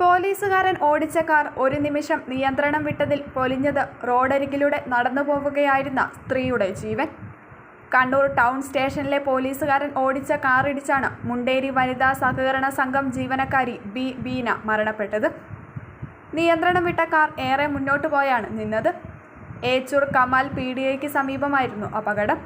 പോലീസുകാരൻ ഓടിച്ച കാർ ഒരു നിമിഷം നിയന്ത്രണം വിട്ടതിൽ പൊലിഞ്ഞത് റോഡരികിലൂടെ നടന്നു പോവുകയായിരുന്ന സ്ത്രീയുടെ ജീവൻ. കണ്ണൂർ ടൗൺ സ്റ്റേഷനിലെ പോലീസുകാരൻ ഓടിച്ച കാറിടിച്ചാണ് മുണ്ടേരി വനിതാ സഹകരണ സംഘം ജീവനക്കാരി ബി ബീന മരണപ്പെട്ടത്. നിയന്ത്രണം വിട്ട കാർ ഏറെ മുന്നോട്ട് പോയാണ് നിന്നത്. ഏച്ചൂർ കമാൽ പി ഡി ഐക്ക് സമീപമായിരുന്നു അപകടം.